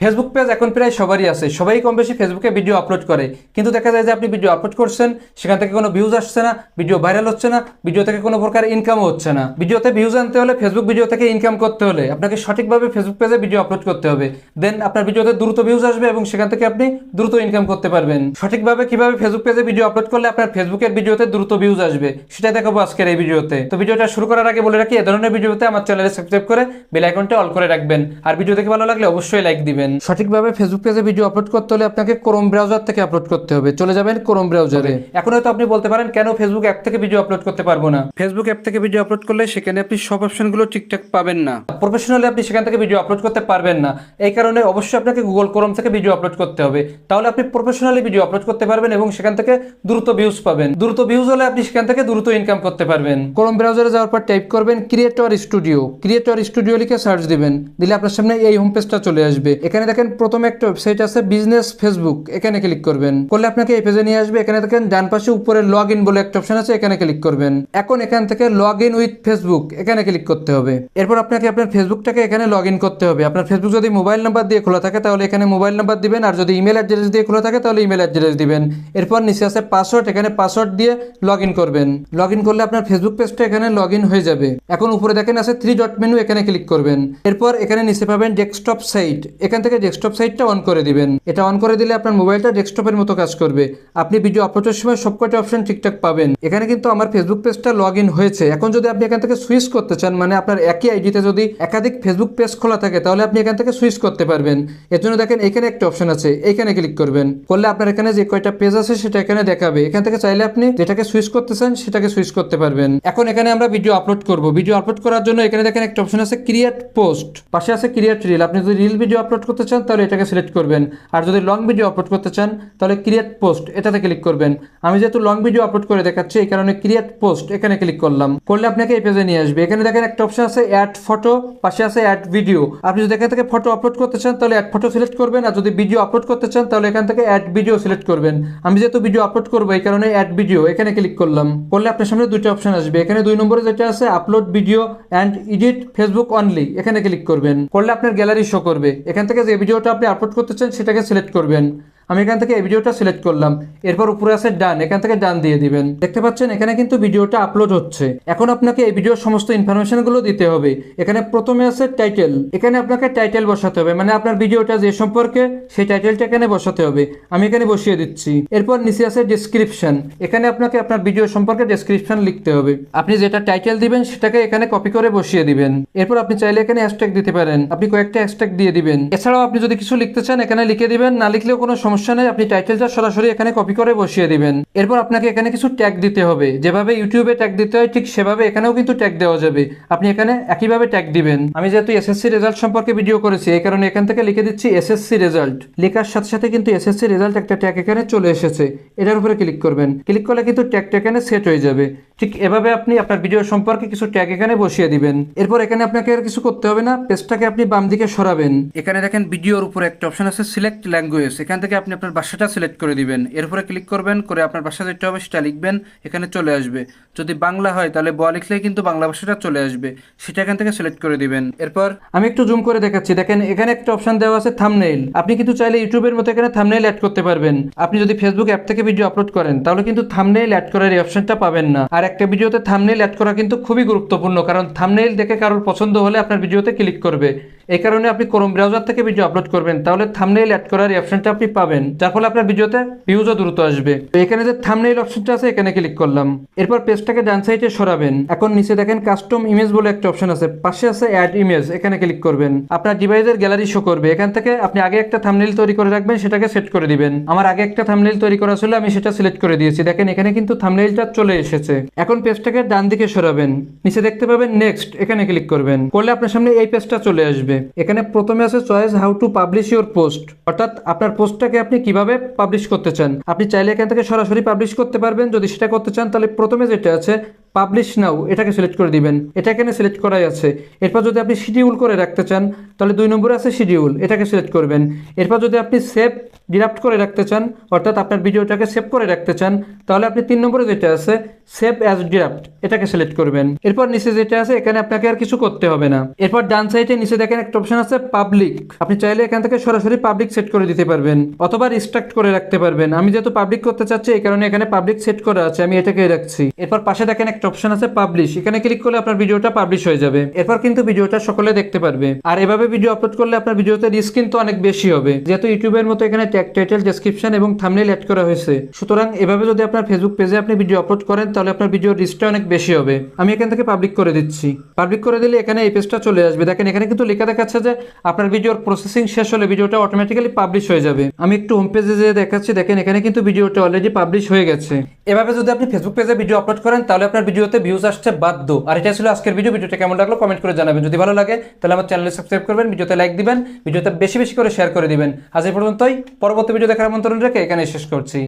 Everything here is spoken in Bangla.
ফেসবুক পেজ এখন প্রায় সবারই আছে। সবাই কম বেশি ফেসবুকে ভিডিও আপলোড করে। কিন্তু দেখা যায় যে আপনি ভিডিও আপলোড করছেন, সেখান থেকে কোনো ভিউজ আসছে না ভিডিও ভাইরাল হচ্ছে না ভিডিও থেকে কোনো প্রকার ইনকামও হচ্ছে না। ভিডিওতে ভিউজ আনতে হলে ফেসবুক ভিডিও থেকে ইনকাম করতে হলে আপনাকে সঠিকভাবে ফেসবুক পেজে ভিডিও আপলোড করতে হবে। দেন আপনার ভিডিওতে দ্রুত ভিউজ আসবে এবং সেখান থেকে আপনি দ্রুত ইনকাম করতে পারবেন। সঠিকভাবে কীভাবে ফেসবুক পেজে ভিডিও আপলোড করলে আপনার ফেসবুকের ভিডিওতে দ্রুত ভিউজ আসবে সেটা দেখাবো আজকের এই ভিডিওতে তো। ভিডিওটা শুরু করার আগে বলে রাখি, এ ধরনের ভিডিওতে আমার চ্যানেলে সাবস্ক্রাইব করে বেল আইকনটা অল করে রাখবেন। আর ভিডিও দেখে ভালো লাগলে অবশ্যই লাইক দিবেন। সঠিকভাবে ফেসবুক পেজে ভিডিও আপলোড করতে হলে আপনাকে ক্রোম ব্রাউজার থেকে আপলোড করতে হবে। চলে যাবেন ক্রোম ব্রাউজারে এখন হয়তো আপনি বলতে পারেন কেন ফেসবুক অ্যাপ থেকে ভিডিও আপলোড করতে পারব না? ফেসবুক অ্যাপ থেকে ভিডিও আপলোড করলে সেখানে আপনি সব অপশনগুলো ঠিকঠাক পাবেন না। প্রফেশনালি আপনি সেখান থেকে ভিডিও আপলোড করতে পারবেন না। এই কারণে অবশ্যই আপনাকে গুগল ক্রোম থেকে ভিডিও আপলোড করতে হবে। তাহলে আপনি প্রফেশনালি ভিডিও আপলোড করতে পারবেন এবং সেখান থেকে দ্রুত ভিউজ পাবেন। দ্রুত ভিউজ হলে আপনি সেখান থেকে দ্রুত ইনকাম করতে পারবেন। ক্রোম ব্রাউজারে যাওয়ার পর টাইপ করবেন ক্রিয়েটর স্টুডিও ক্রিয়েটর স্টুডিও লিখে সার্চ দিবেন। দিলে আপনার সামনে এই হোম পেজটা চলে আসবে। এখানে দেখেন প্রথমে একটা ওয়েবসাইট আছে বিজনেস ফেসবুক এখানে ক্লিক করবেন। করলে আপনাকে এই পেজে নিয়ে আসবে, এখানে দেখেন ডান পাশে উপরে লগ ইন বলে একটা অপশন আছে, এখানে ক্লিক করবেন। এখন এখান থেকে লগ ইন উইথ ফেসবুক এখানে ক্লিক করতে হবে। এরপর আপনাকে আপনার ফেসবুকটাকে এখানে লগ ইন করতে হবে। আপনার ফেসবুক যদি মোবাইল নাম্বার দিয়ে খোলা থাকে, তাহলে এখানে মোবাইল নাম্বার দিবেন, আর যদি ইমেল অ্যাড্রেস দিয়ে খোলা থাকে, তাহলে ইমেল অ্যাড্রেস দিবেন। এরপর নিচে আছে পাসওয়ার্ড এখানে পাসওয়ার্ড দিয়ে লগ ইন করবেন। লগ ইন করলে আপনার ফেসবুক পেজটা এখানে লগ ইন হয়ে যাবে। এখন উপরে দেখেন আছে থ্রি ডট মেনু এখানে ক্লিক করবেন। এরপর এখানে নিচে পাবেন ডেস্কটপ সাইট এখান ডেস্কটপ সাইটটা অন করে দিবেন। এটা অন করে দিলে আপনার মোবাইলটা ডেস্কটপের মতো কাজ করবে। আপনি ভিডিও আপলোডের সময় সবকটা অপশন ঠিকঠাক পাবেন। এখানে কিন্তু আমার ফেসবুক পেজটা লগ হয়েছে। এখন যদি আপনি এখান থেকে সুইচ করতে চান মানে আপনার একই আইডিতে যদি একাধিক ফেসবুক পেজ খোলা থাকে, তাহলে আপনি এখান থেকে সুইচ করতে পারবেন। এর জন্য দেখেন এখানে একটা অপশন আছে এখানে ক্লিক করবেন। করলে আপনার এখানে যে কয়টা পেজ আছে, সেটা এখানে দেখাবে। এখান থেকে চাইলে আপনি যেটাকে সুইচ করতে চান, সেটাকে সুইচ করতে পারবেন। এখন এখানে আমরা ভিডিও আপলোড করব। ভিডিও আপলোড করার জন্য এখানে দেখেন একটা অপশন আছে ক্রিয়েট পোস্ট পাশে আছে ক্রিয়েট রিল আপনি যদি রিল ভিডিও আপলোড করতে চান, তাহলে এটাকে সিলেক্ট করবেন। আর যদি লং ভিডিও আপলোড করতে চান, তাহলে ক্রিয়েট পোস্ট এটাতে ক্লিক করবেন। আমি যেহেতু লং ভিডিও আপলোড করে দেখাচ্ছি, এই কারণে ক্রিয়েট পোস্ট এখানে ক্লিক করলাম। করলে আপনাকে এই পেজে নিয়ে আসবে। এখানে দেখেন একটা অপশন আছে অ্যাড ফটো পাশে আছে অ্যাড ভিডিও আপনি যদি এখান থেকে ফটো আপলোড করতে চান, তাহলে অ্যাড ফটো সিলেক্ট করবেন। আর যদি ভিডিও আপলোড করতে চান, তাহলে এখান থেকে অ্যাড ভিডিও সিলেক্ট করবেন। আমি যেহেতু ভিডিও আপলোড করব, এই কারণে অ্যাড ভিডিও এখানে ক্লিক করলাম। করলে আপনার সামনে দুটো অপশন আসবে। এখানে দুই নম্বরে যেটা আছে upload video and edit Facebook only এখানে ক্লিক করবেন। করলে আপনার গ্যালারি শো করবে। এখান থেকে যে ভিডিওটা আপনি আপলোড করতে চান সেটাকে সিলেক্ট করবেন। আমি এখান থেকে এই ভিডিওটা সিলেক্ট করলাম। এরপর উপরে আছে ডান, এখান থেকে ডান দিয়ে দিবেন। দেখতে পাচ্ছেন, এখানে কিন্তু ভিডিওটা আপলোড হচ্ছে। এখন আপনাকে এই ভিডিওর সমস্ত ইনফরমেশনগুলো দিতে হবে। এখানে প্রথমে আছে টাইটেল এখানে আপনাকে টাইটেল বসাতে হবে মানে আপনার ভিডিওটা যে সম্পর্কে, সেই টাইটেলটা এখানে বসাতে হবে। আমি এখানে বসিয়ে দিচ্ছি। এরপর নিচে আছে ডেসক্রিপশন এখানে আপনাকে আপনার ভিডিও সম্পর্কে ডেসক্রিপশন লিখতে হবে। আপনি যেটা টাইটেল দিবেন, সেটাকে এখানে কপি করে বসিয়ে দিবেন। এরপর আপনি চাইলে এখানে হ্যাশট্যাগ দিতে পারেন। আপনি কয়েকটা হ্যাশট্যাগ দিয়ে দিবেন। এছাড়াও আপনি যদি কিছু লিখতে চান, এখানে লিখে দিবেন। না লিখলেও কোনো সমস্যা নেই, আপনি টাইটেলটা সরাসরি এখানে কপি করে বসিয়ে দিবেন। এরপর আপনাকে এখানে কিছু ট্যাগ দিতে হবে। যেভাবে ইউটিউবে ট্যাগ দিতে হয়, ঠিক সেভাবে এখানেও কিন্তু ট্যাগ দেওয়া যাবে। আপনি এখানে একইভাবে ট্যাগ দিবেন। আমি যেহেতু এসএসসি রেজাল্ট সম্পর্কে ভিডিও করেছি, এই কারণে এখান থেকে লিখে দিচ্ছি এসএসসি রেজাল্ট লেখার সাথে সাথে কিন্তু এসএসসি রেজাল্ট একটা ট্যাগ এখানে চলে এসেছে। এটার উপরে ক্লিক করবেন। ক্লিক করলে কিন্তু ট্যাগটা এখানে সেট হয়ে যাবে। ঠিক এভাবে আপনি আপনার ভিডিও সম্পর্কে কিছু ট্যাগ এখানে বসিয়ে দিবেন। এরপর এখানে আপনাকে আর কিছু করতে হবে না পেজটাকে আপনি বাম দিকে সরাবেন। এখানে দেখেন ভিডিওর উপরে একটা অপশন আছে সিলেক্ট ল্যাঙ্গুয়েজ এখান থেকে আপনি আপনার ভাষাটা সিলেক্ট করে দিবেন। এরপরে ক্লিক করবেন, করে আপনার ভাষা যেটা হবে সেটা লিখবেন, এখানে চলে আসবে। যদি বাংলা হয়, তাহলে ব লিখলে কিন্তু বাংলা ভাষাটা চলে আসবে। সেটা এখান থেকে সিলেক্ট করে দিবেন। এরপর আমি একটু জুম করে দেখাচ্ছি। দেখেন, এখানে একটা অপশন দেওয়া আছে থামনেইল আপনি কিন্তু চাইলে ইউটিউবের মতো এখানে থামনেইল অ্যাড করতে পারবেন। আপনি যদি ফেসবুক অ্যাপ থেকে ভিডিও আপলোড করেন, তাহলে কিন্তু থামনেইল অ্যাড করার এই অপশনটা পাবেন না। আর একটা ভিডিওতে থামনেইল অ্যাড করা কিন্তু খুবই গুরুত্বপূর্ণ, কারণ থামনেইল দেখে কারোর পছন্দ হলে আপনার ভিডিওতে ক্লিক করবে। এই কারণে আপনি ক্রোম ব্রাউজার থেকে ভিডিও আপলোড করবেন, তাহলে থামনেইল অ্যাড করার অপশনটা আপনি পাবেন। যার ফলে আপনার ভিডিওতে ভিউজও দ্রুত আসবে। তো এখানে যে থামনেইল অপশনটা আছে, এখানে ক্লিক করলাম। এরপর পেজটাকে ডান সাইডে সরাবেন। এখন নিচে দেখেন কাস্টম ইমেজ বলে একটা অপশন আছে। পাশে আছে অ্যাড ইমেজ এখানে ক্লিক করবেন। আপনার ডিভাইসের গ্যালারি শো করবে। এখান থেকে আপনি আগে একটা থামনেইল তৈরি করে রাখবেন, সেটাকে সেট করে দিবেন। আমার আগে একটা থামনেইল তৈরি করা ছিল, আমি সেটা সিলেক্ট করে দিয়েছি। দেখেন এখানে কিন্তু থামনেইলটা চলে এসেছে। এখন পেজটাকে ডান দিকে সরাবেন। নিচে দেখতে পাবেন নেক্সট এখানে ক্লিক করবেন। করলে আপনার সামনে এই পেজটা চলে আসবে। এখানে প্রথমে আছে choice how to publish your post অর্থাৎ আপনার পোস্টটাকে আপনি কীভাবে পাবলিশ করতে চান। আপনি চাইলে এখান থেকে সরাসরি পাবলিশ করতে পারবেন, যদি সেটা করতে চান তাহলে প্রথমে যেটা আছে পাবলিশ নাও এটাকে সিলেক্ট করে দিবেন। এটা এখানে সিলেক্ট করাই আছে। এরপর যদি আপনি শিডিউল করে রাখতে চান তাহলে দুই নম্বরে আছে শিডিউল এটাকে সিলেক্ট করবেন। এরপর যদি আপনি সেভ ডিরাপ্ট করে রাখতে চান, অর্থাৎ আপনার ভিডিওটাকে সেভ করে রাখতে চান, তাহলে আপনি তিন নম্বরে যেটা আছে সেভ অ্যাজ ড্রাফট এটাকে সিলেক্ট করবেন। এরপর নিচে যেটা আছে, এখানে আপনাকে আর কিছু করতে হবে না। এরপর ডান সাইডে নিচে দেখেন একটা অপশন আছে পাবলিক আপনি চাইলে এখান থেকে সরাসরি পাবলিক সেট করে দিতে পারবেন, অথবা রিস্ট্রাক্ট করে রাখতে পারবেন। আমি যেহেতু পাবলিক করতে চাচ্ছি, এই কারণে এখানে পাবলিক সেট করা আছে, আমি এটাকে রাখছি। এরপর পাশে দেখেন একটা অপশন আছে পাবলিশ এখানে ক্লিক করলে আপনার ভিডিওটা পাবলিশ হয়ে যাবে। এরপর কিন্তু ভিডিওটা সকলে দেখতে পারবে। আর এভাবে ভিডিও আপলোড করলে আপনার ভিডিওতে রিস্ক কিন্তু অনেক বেশি হবে। যেহেতু ইউটিউবের মতো এখানে ট্যাগ টাইটেল ডেসক্রিপশন এবং থাম্বনেল অ্যাড করা হয়েছে। সুতরাং এভাবে যদি আপনার ফেসবুক পেজে আপনি ভিডিও আপলোড করেন, তাহলে আপনার ভিডিও রিস্কটা অনেক বেশি হবে। আমি এখান থেকে পাবলিক করে দিচ্ছি। পাবলিক করে দিলে এখানে এই পেজটা চলে আসবে। দেখেন, এখানে কিন্তু লেখা দেখাচ্ছে যে আপনার ভিডিওর প্রসেসিং শেষ হলে ভিডিওটা অটোমেটিক্যালি পাবলিশ হয়ে যাবে। আমি একটু হোম পেজে যে দেখাচ্ছি। দেখেন, এখানে কিন্তু ভিডিওটা অলরেডি পাবলিশ হয়ে গেছে। এভাবে যদি আপনি ফেসবুক পেজে ভিডিও আপলোড করেন, তাহলে আপনার ভিডিওতে ভিউজ আসছে বাধ্য। আর এটা ছিল আজকের ভিডিও ভিডিওটা কেমন লাগল কমেন্ট করে জানাবেন। যদি ভালো লাগে, তাহলে আমার চ্যানেলে সাবস্ক্রাইব করবেন ভিডিওতে লাইক দিবেন ভিডিওতে বেশি বেশি করে শেয়ার করে দিবেন। আজ এই পর্যন্তই। পরবর্তী ভিডিও দেখার আমন্ত্রণ রেখে এখানে শেষ করছি।